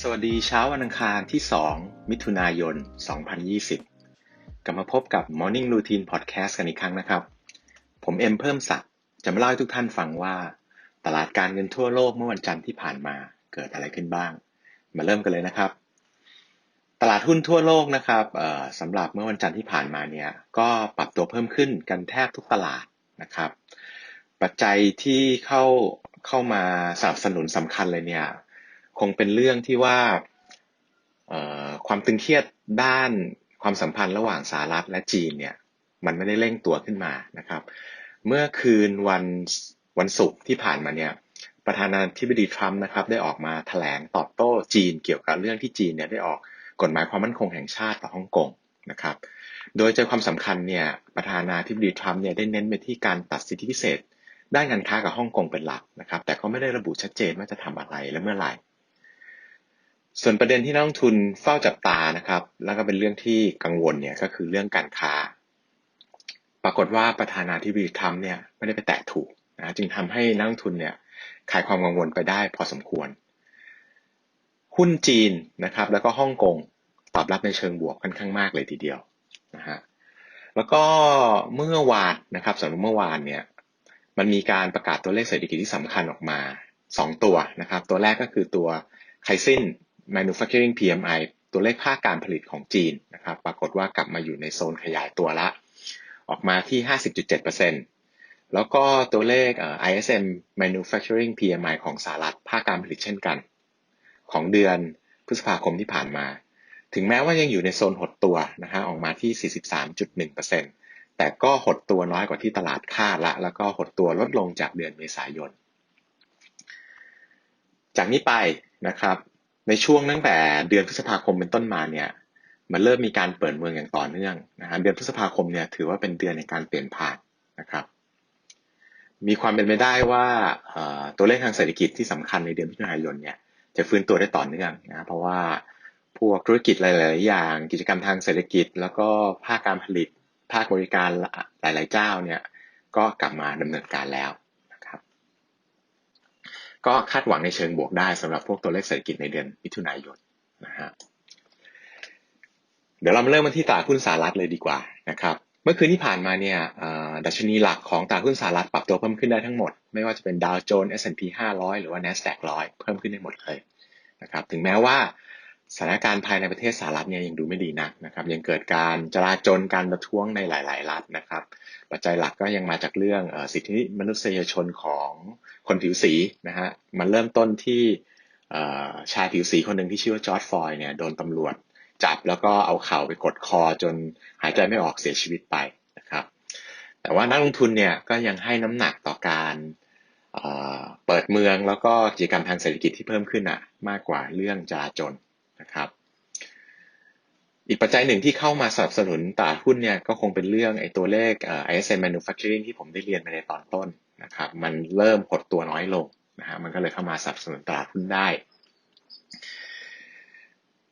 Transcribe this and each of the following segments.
สวัสดีเช้าวันอังคารที่ 2 มิถุนายน 2020 กลับมาพบกับ Morning Routine Podcast กันอีกครั้งนะครับ ผมเอ็มเพิ่มศักดิ์จะมาเล่าให้ทุกท่านฟังว่า ตลาดการเงินทั่วโลกเมื่อวันจันทร์ที่ผ่านมาเกิดอะไรขึ้นบ้าง มาเริ่มกันเลยนะครับ ตลาดหุ้นทั่วโลกนะครับสำหรับเมื่อวันจันทร์ที่ผ่านมาเนี่ยก็ปรับตัวเพิ่มขึ้นกันแทบทุกตลาดนะครับ ปัจจัยที่เข้าเข้ามาสนับสนุนสำคัญเลยเนี่ย คงเป็นเรื่องที่ว่าความตึงเครียดด้านความสัมพันธ์ระหว่างสหรัฐและจีนเนี่ย มันไม่ได้เร่งตัวขึ้นมานะครับ เมื่อคืนวันวันศุกร์ที่ผ่านมาเนี่ยประธานาธิบดีทรัมป์นะครับ ได้ออกมาแถลงตอบโต้จีน เกี่ยวกับเรื่องที่จีนเนี่ยได้ออกกฎหมายความมั่นคงแห่งชาติต่อฮ่องกงนะครับ โดยใจความสำคัญเนี่ยประธานาธิบดีทรัมป์เนี่ยได้เน้นไปที่การตัดสิทธิพิเศษ ด้านการค้ากับฮ่องกงเป็นหลักนะครับ แต่ก็ไม่ได้ระบุชัดเจนว่าจะทำอะไรและเมื่อไหร่ ส่วนประเด็นที่นักลงทุนเฝ้าจับตานะครับ แล้วก็เป็นเรื่องที่กังวลเนี่ยก็คือเรื่องการค้า ปรากฏว่าประธานาธิบดีทรัมป์เนี่ยไม่ได้ไปแตะถูกนะจึงทำให้นักลงทุนเนี่ยคลายความกังวลไปได้พอสมควร หุ้นจีนนะครับ แล้วก็ฮ่องกงตอบรับในเชิงบวกค่อนข้างมากเลยทีเดียวนะฮะแล้วก็เมื่อวานนะครับสำหรับเมื่อวานเนี่ย มันมีการประกาศตัวเลขเศรษฐกิจที่สำคัญออกมา 2 ตัวนะครับ ตัวแรกก็คือตัวไคซิน manufacturing PMI ตัวเลขภาคการผลิตของจีนนะครับ ปรากฏว่ากลับมาอยู่ในโซนขยายตัวละ ออกมาที่ 50.7%แล้วก็ตัวเลข ISM manufacturing PMI ของสหรัฐภาคการผลิตเช่นกัน ของเดือนพฤษภาคมที่ผ่านมา ถึงแม้ว่ายังอยู่ในโซนหดตัวนะฮะออกมาที่ 43.1% แต่ก็หดตัวน้อยกว่าที่ตลาดคาดละ แล้วก็หดตัวลดลงจากเดือนเมษายน จากนี้ไปนะครับ ในช่วงตั้งแต่เดือนพฤษภาคมเป็นต้นมาเนี่ยมันเริ่มมีการเปิดเมืองอย่างต่อเนื่องนะฮะเดือนพฤษภาคมเนี่ยถือว่าเป็นเดือนในการเปลี่ยนผ่านนะครับ มีความเป็นไปได้ว่าตัวเลขทางเศรษฐกิจที่สำคัญในเดือนพฤษภาคมเนี่ยจะฟื้นตัวได้ต่อเนื่องนะเพราะว่าพวกธุรกิจหลาย ๆ อย่าง กิจกรรมทางเศรษฐกิจ แล้วก็ภาคการผลิต ภาคบริการหลาย ๆ เจ้าเนี่ยก็กลับมาดำเนินการแล้วนะครับ ก็คาดหวังในเชิงบวกได้สำหรับพวกตัวเลขเศรษฐกิจในเดือนมิถุนายนนะฮะเดี๋ยวเรามาเริ่มกันที่ตลาดหุ้นสหรัฐเลยดีกว่านะครับ เมื่อคืนที่ผ่านมาเนี่ยดัชนีหลักของตลาดหุ้นสหรัฐปรับตัวเพิ่มขึ้นได้ทั้งหมด ไม่ว่าจะเป็นดาวโจนส์ S&P 500 หรือว่า NASDAQ 100 เพิ่มขึ้นได้หมดเลยนะครับ ถึงแม้ว่า สถานการณ์ภายในประเทศสหรัฐเนี่ยยังดูไม่ดีนักนะครับ ยังเกิดการจลาจลการประท้วงในหลาย ๆ รัฐนะครับ ปัจจัยหลักก็ยังมาจากเรื่องสิทธิมนุษยชนของคนผิวสีนะฮะมันเริ่มต้นที่ชายผิวสีคนหนึ่งที่ชื่อว่าจอร์ดฟอยเนี่ยโดนตำรวจจับแล้วก็เอาเข่าไปกดคอจนหายใจไม่ออกเสียชีวิตไปนะครับ แต่ว่านักลงทุนเนี่ยก็ยังให้น้ำหนักต่อการเปิดเมืองแล้วก็กิจกรรมทางเศรษฐกิจที่เพิ่มขึ้นอะมากกว่าเรื่องจราจน นะครับ อีกปัจจัยหนึ่งที่เข้ามาสนับสนุนตลาดหุ้นเนี่ยก็คงเป็นเรื่องไอ้ตัวเลข ISM Manufacturing ที่ผมได้เรียนไปในตอนต้นนะครับ มันเริ่มหดตัวน้อยลงนะฮะมันก็เลยเข้ามาสนับสนุนตลาดหุ้นได้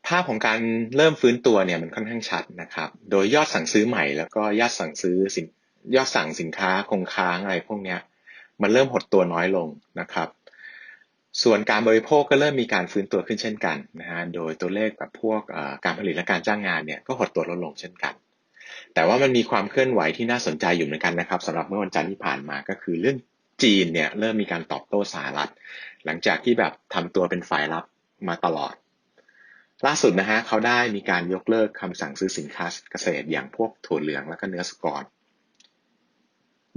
ภาพของการเริ่มฟื้นตัวเนี่ยมันค่อนข้างชัดนะครับ โดยยอดสั่งซื้อใหม่แล้วก็ยอดสั่งซื้อสินยอดสั่งสินค้าคงค้างอะไรพวกเนี้ย มันเริ่มหดตัวน้อยลงนะครับ ส่วนการบริโภคก็เริ่มมีการฟื้นตัวขึ้นเช่นกันนะฮะ โดยตัวเลขแบบพวกการผลิตและการจ้างงานเนี่ยก็หดตัวลดลงเช่นกัน แต่ว่ามันมีความเคลื่อนไหวที่น่าสนใจอยู่เหมือนกันนะครับสำหรับเมื่อวันจันทร์ที่ผ่านมาก็คือเรื่องจีนเนี่ยเริ่มมีการตอบโต้สหรัฐ หลังจากที่แบบทำตัวเป็นฝ่ายรับมาตลอด ล่าสุดนะฮะเขาได้มีการยกเลิกคำสั่งซื้อสินค้าเกษตรอย่างพวกถั่วเหลืองและก็เนื้อสกร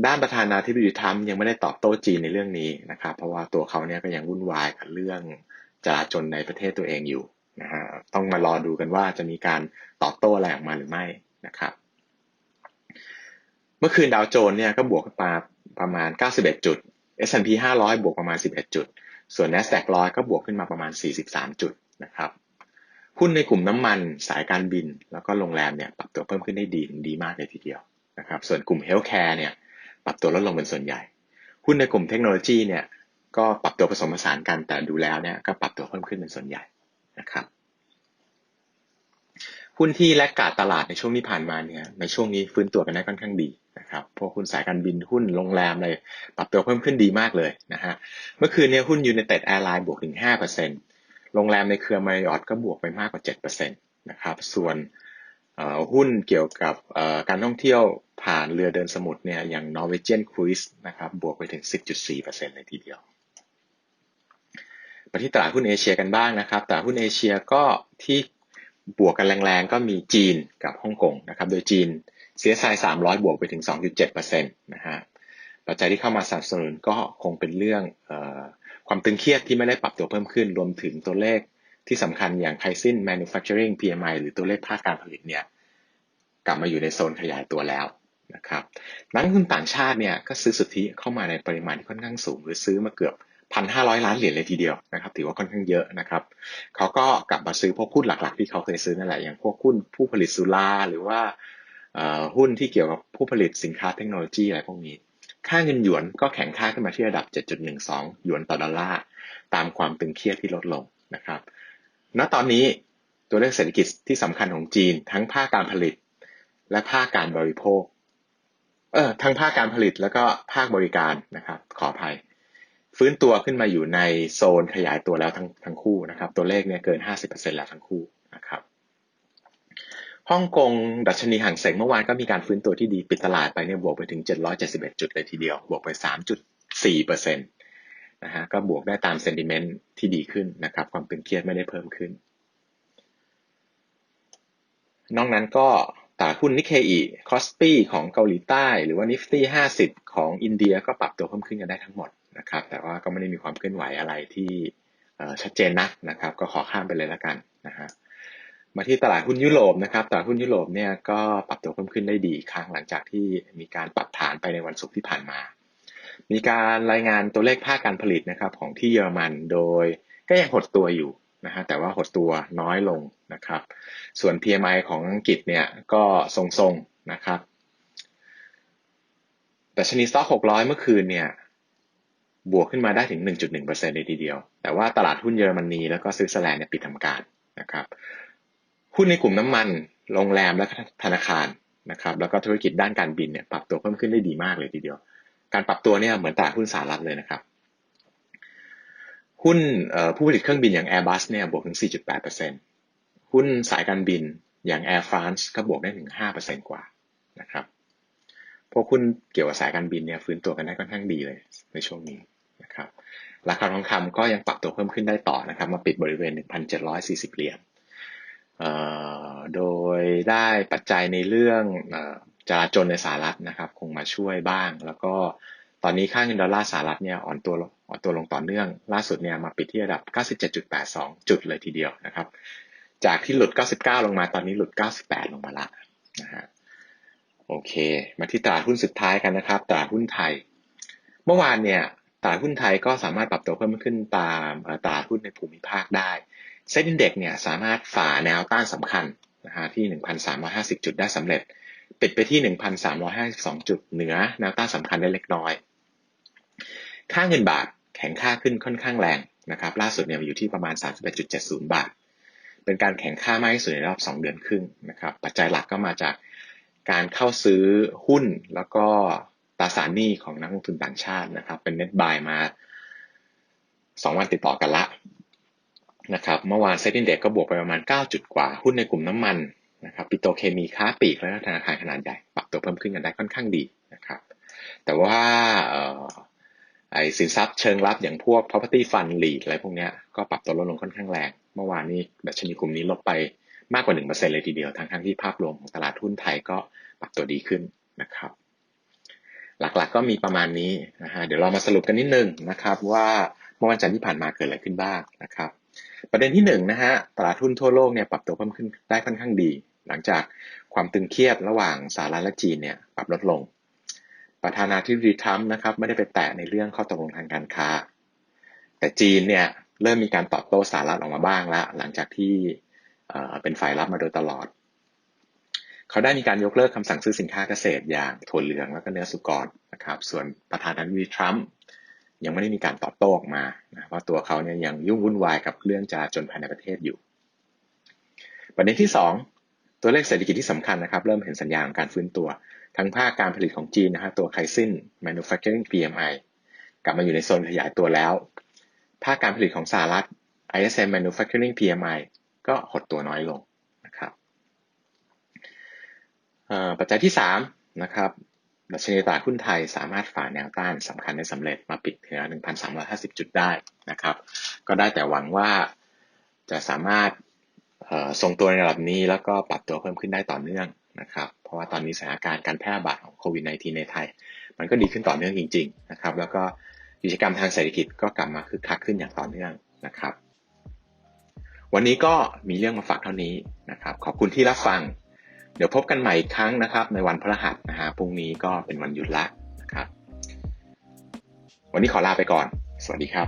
ด้านประธานาธิบดีทรัมป์ยังไม่ได้ตอบโต้จีนในเรื่องนี้นะครับ เพราะว่าตัวเขาเนี่ยก็ยังวุ่นวายกับเรื่องจราจนในประเทศตัวเองอยู่นะฮะต้องมารอดูกันว่าจะมีการตอบโต้อะไรออกมาหรือไม่นะครับ เมื่อคืนดาวโจนส์เนี่ยก็บวกมาประมาณ 91 จุด S&P 500 บวกประมาณ 11 จุด ส่วน NASDAQ 100 ก็บวกขึ้นมาประมาณ 43 จุดนะครับหุ้นในกลุ่มน้ำมันสายการบิน แล้วก็โรงแรมเนี่ยปรับตัวเพิ่มขึ้นได้ดีดีมากเลยทีเดียวนะครับ ส่วนกลุ่มเฮลท์แคร์เนี่ย ปรับตัวลดลงเป็นส่วนใหญ่ หุ้นในกลุ่มเทคโนโลยีเนี่ยก็ปรับตัวผสมผสานกันแต่ดูแล้วเนี่ยก็ปรับตัวเพิ่มขึ้นเป็นส่วนใหญ่นะครับหุ้นที่แลกกาดตลาดในช่วงที่ผ่านมาเนี่ยในช่วงนี้ฟื้นตัวกันได้ค่อนข้างดีนะครับพวกหุ้นสายการบินหุ้นโรงแรมเลยปรับตัวเพิ่มขึ้นดีมากเลยนะฮะเมื่อคืนเนี้หุ้นยูเนเต็ดแอร์ไลน์บวกถึง5%โรงแรมในเครือมาริออทก็บวกไปมากกว่า 7%นะครับส่วน หุ้นเกี่ยวกับการท่องเที่ยวผ่านเรือเดินสมุทรเนี่ยอย่าง Norwegian Cruise นะครับบวกไปถึง 10.4%เลยทีเดียวมาที่ตลาดหุ้นเอเชียกันบ้างนะครับตลาดหุ้นเอเชียก็ที่บวกกันแรงๆ ก็มีจีนกับฮ่องกงนะครับโดยจีน CSI 300 บวกไปถึง 2.7%นะฮะปัจจัยที่เข้ามาสนับสนุนก็คงเป็นเรื่องอความตึงเครียดที่ไม่ได้ปรับตัวเพิ่มขึ้น รวมถึงตัวเลข ที่สำคัญอย่างไคซิน manufacturing PMI หรือตัวเลขภาคการผลิตเนี่ยกลับมาอยู่ในโซนขยายตัวแล้วนะครับนักลงทุนต่างชาติเนี่ยก็ซื้อสุทธิเข้ามาในปริมาณที่ค่อนข้างสูง หรือซื้อมาเกือบพันห้าร้อยล้านเหรียญเลยทีเดียวนะครับถือว่าค่อนข้างเยอะนะครับเขาก็กลับมาซื้อพวกหุ้นหลักๆ ที่เขาเคยซื้อนั่นแหละอย่างพวกหุ้นผู้ผลิตสุราหรือว่าหุ้นที่เกี่ยวกับผู้ผลิตสินค้าเทคโนโลยีอะไรพวกนี้ ค่าเงินหยวนก็แข็งค่าขึ้นมาที่ระดับ 7.12 หยวนต่อดอลลาร์ตามความตึงเครียดที่ลดลงนะครับ ณตอนนี้ตัวเลขเศรษฐกิจที่สำคัญของจีน ทั้งภาคการผลิต และภาคการบริโภค เออทั้งภาคการผลิตแล้วก็ภาคบริการนะครับ ขออภัย ฟื้นตัวขึ้นมาอยู่ในโซนขยายตัวแล้วทั้งทั้งคู่นะครับ ตัวเลขเนี่ยเกิน 50%แล้วทั้งคู่นะครับฮ่องกงดัชนีห่างเสงเมื่อวานก็มีการฟื้นตัวที่ดีปิดตลาดไปเนี่ยบวกไปถึง 771 จุดเลยทีเดียว บวกไป 3.4%น นะฮะก็บวกได้ตามเซนติเมนต์ที่ดีขึ้นนะครับ ความตึงเครียดไม่ได้เพิ่มขึ้น นอกนั้นก็ตลาดหุ้นนิเคอีคอสปีของเกาหลีใต้ หรือว่านิฟตี้50ของอินเดียก็ปรับตัวเพิ่มขึ้นกันได้ทั้งหมดนะครับ แต่ว่าก็ไม่ได้มีความเคลื่อนไหวอะไรที่ชัดเจนนักนะครับ ก็ขอข้ามไปเลยล้วกันนะฮะมาที่ตลาดหุ้นยุโรปนะครับตลาดหุ้นยุโรปเนี่ยก็ปรับตัวเพิ่มขึ้นได้ดีครั้งหลังจากที่มีการปรับฐานไปในวันศุกร์ที่ผ่านมา มีการรายงานตัวเลขภาคการผลิตนะครับของที่เยอรมันโดยก็ยังหดตัวอยู่นะฮะแต่ว่าหดตัวน้อยลงนะครับ ส่วน PMI ของอังกฤษเนี่ยก็ทรงๆนะครับแต่ชนิดสต็อก600 เมื่อคืนเนี่ยบวกขึ้นมาได้ถึง 1.1%เลยทีเดียว แต่ว่าตลาดหุ้นเยอรมนีแล้วก็สวิตเซอร์แลนด์เนี่ยปิดทำการนะครับ หุ้นในกลุ่มน้ำมัน โรงแรมและธนาคารนะครับ แล้วก็ธุรกิจด้านการบินเนี่ยปรับตัวเพิ่มขึ้นได้ดีมากเลยทีเดียว การปรับตัวเนี่ยเหมือนตลาดหุ้นสหรัฐเลยนะครับ หุ้นผู้ผลิตเครื่องบินอย่าง Airbus เนี่ยบวกถึง 4.8%หุ้นสายการบินอย่าง Air France ก็บวกได้ถึง 5%กว่านะครับพวกหุ้นเกี่ยวกับสายการบินเนี่ยฟื้นตัวกันได้ค่อนข้างดีเลยในช่วงนี้นะครับราคาทองคำก็ยังปรับตัวเพิ่มขึ้นได้ต่อนะครับ มาปิดบริเวณ 1,740 เหรียญโดยได้ปัจจัยในเรื่อง จราจนในสหรัฐนะครับ คงมาช่วยบ้าง แล้วก็ตอนนี้ค่าเงินดอลลาร์สหรัฐเนี่ยอ่อนตัวอ่อนตัวลงต่อเนื่อง ล่าสุดเนี่ยมาปิดที่ระดับ 97.82 จุดเลยทีเดียวนะครับ จากที่หลุด 99 ลงมาตอนนี้หลุด 98 ลงมาละนะฮะโอเค มาที่ตลาดหุ้นสุดท้ายกันนะครับตลาดหุ้นไทย เมื่อวานเนี่ยตลาดหุ้นไทยก็สามารถปรับตัวเพิ่มขึ้นตามตลาดหุ้นในภูมิภาคได้เซ็นดิเด็กเนี่ยสามารถฝ่าแนวต้านสำคัญนะฮะที่ 1,350 จุดได้สำเร็จ ปิดไปที่ 1,352 จุดเหนือแนวต้านสำคัญได้เล็กน้อย ค่าเงินบาทแข็งค่าขึ้นค่อนข้างแรงนะครับล่าสุดเนี่ยอยู่ที่ประมาณ 31.70 บาท เป็นการแข็งค่ามากที่สุดในรอบ 2 เดือนครึ่งนะครับปัจจัยหลักก็มาจากการเข้าซื้อหุ้นแล้วก็ตราสารหนี้ของนักลงทุนต่างชาตินะครับ เป็นเน็ตบายมา 2 วันติดต่อกันละนะครับเมื่อวานเซ็นดีเด็กก็บวกไปประมาณ 9 จุดกว่า หุ้นในกลุ่มน้ำมัน นะครับปิโตเคมีค้าปลีกและธนาคารขนาดใหญ่ปรับตัวเพิ่มขึ้นกันได้ค่อนข้างดีนะครับแต่ว่าไอ้สินทรัพย์เชิงรับอย่างพวก property fund lead อะไรพวกนี้ก็ปรับตัวลดลงค่อนข้างแรง เมื่อวานนี้ดัชนีกลุ่มนี้ลดไปมากกว่า 1%เลยทีเดียวทั้งทั้งที่ภาพรวมของตลาดหุ้นไทยก็ปรับตัวดีขึ้นนะครับ หลักๆกก็มีประมาณนี้นะฮะเดี๋ยวเรามาสรุปกันนิดนึงนะครับ ว่าเมื่อวันจันทร์ที่ผ่านมาเกิดอะไรขึ้นบ้างนะครับ ประเด็นที่1นนะฮะตลาดหุ้นทั่วโลกเนี่ยปรับตัวเพิ่มขึ้นได้ค่อนข้างดี หลังจากความตึงเครียดระหว่างสหรัฐและจีนเนี่ยปรับลดลง ประธานาธิบดีทรัมป์นะครับไม่ได้ไปแตะในเรื่องข้อตกลงทางการค้า แต่จีนเนี่ยเริ่มมีการตอบโต้สหรัฐออกมาบ้างแล้วหลังจากที่เป็นฝ่ายรับมาโดยตลอด เขาได้มีการยกเลิกคำสั่งซื้อสินค้าเกษตรอย่างถั่วเหลืองแล้วก็เนื้อสุกรนะครับ ส่วนประธานาธิบดีทรัมป์ยังไม่ได้มีการตอบโต้ออกมานะว่าตัวเขาเนี่ยยังยุ่งวุ่นวายกับเรื่องจาจนภายในประเทศอยู่ ประเด็นที่ 2 ตัวเลขเศรษฐกิจที่สำคัญนะครับเริ่มเห็นสัญญาณของการฟื้นตัว ทั้งภาคการผลิตของจีนนะฮะตัวไคซิน manufacturing PMI กลับมาอยู่ในโซนขยายตัวแล้ว ภาคการผลิตของสหรัฐ ISM manufacturing PMI ก็หดตัวน้อยลงนะครับปัจจัยที่3นะครับดัชนีตลาดหุ้นไทยสามารถฝ่าแนวต้านสำคัญได้สำเร็จมาปิดเหนือ1,350 จุดได้นะครับ ก็ได้แต่หวังว่าจะสามารถ ทรงตัวในระดับนี้แล้วก็ปรับตัวเพิ่มขึ้นได้ต่อเนื่องนะครับ เพราะว่าตอนนี้สถานการณ์การแพร่ระบาดของโควิด -19 ในไทย มันก็ดีขึ้นต่อเนื่องจริง ๆ นะครับ แล้วก็กิจกรรมทางเศรษฐกิจก็กลับมาคึกคักขึ้นอย่างต่อเนื่องนะครับ วันนี้ก็มีเรื่องมาฝากเท่านี้นะครับ ขอบคุณที่รับฟัง เดี๋ยวพบกันใหม่อีกครั้งนะครับ ในวันพฤหัสนะฮะพรุ่งนี้ก็เป็นวันหยุดละนะครับ วันนี้ขอลาไปก่อน สวัสดีครับ